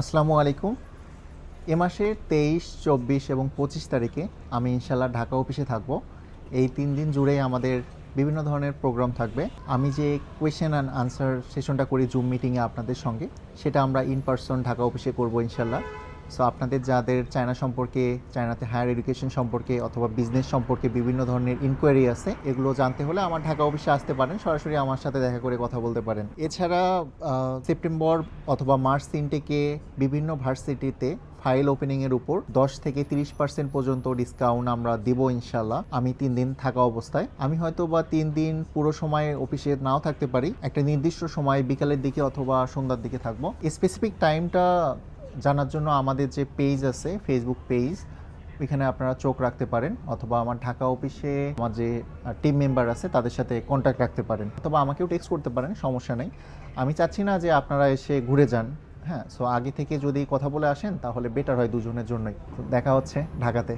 আসসালামু আলাইকুম। এ মাসের তেইশ, চব্বিশ এবং পঁচিশ তারিখে আমি ইনশাল্লাহ ঢাকা অফিসে থাকব। এই তিন দিন জুড়েই আমাদের বিভিন্ন ধরনের প্রোগ্রাম থাকবে। আমি যে কোয়েশ্চেন অ্যান্ড আনসার সেশনটা করি জুম মিটিংয়ে আপনাদের সঙ্গে, সেটা আমরা ইন পার্সন ঢাকা অফিসে করব ইনশাল্লাহ সো আপনাদের যাদের চায়না সম্পর্কে চায়নাতে হায়ার এডুকেশন সম্পর্কে অথবা বিজনেস সম্পর্কে বিভিন্ন ধরনের ইনকোয়ারি আছে, এগুলো জানতে হলে আমার ঢাকা অফিসে আসতে পারেন, সরাসরি আমার সাথে দেখা করে কথা বলতে পারেন। এছাড়া সেপ্টেম্বর অথবা মার্চ তিনটেকে বিভিন্ন ভার্সিটিতে ফাইল ওপেনিংয়ের উপর দশ থেকে তিরিশ পার্সেন্ট পর্যন্ত ডিসকাউন্ট আমরা দিব ইনশাল্লাহ আমি তিন দিন থাকা অবস্থায়। আমি হয়তো বা তিন দিন পুরো সময় অফিসে নাও থাকতে পারি। একটা নির্দিষ্ট সময় বিকালের দিকে অথবা সন্ধ্যার দিকে থাকব। স্পেসিফিক টাইমটা জানার জন্য আমাদের যে পেজ আছে ফেসবুক পেজ এখানে আপনারা চোখ রাখতে পারেন, অথবা আমার ঢাকা অফিসে আমার যে টিম মেম্বার আছে, তাদের সাথে কন্ট্যাক্ট রাখতে পারেন, অথবা আমাকেও টেক্সট করতে পারেন, সমস্যা নেই। আমি চাচ্ছি না যে আপনারা এসে ঘুরে যান হ্যাঁ? সো আগে থেকে যদি কথা বলে আসেন, তাহলে বেটার হয় দুজনের জন্যই। দেখা হচ্ছে ঢাকাতে।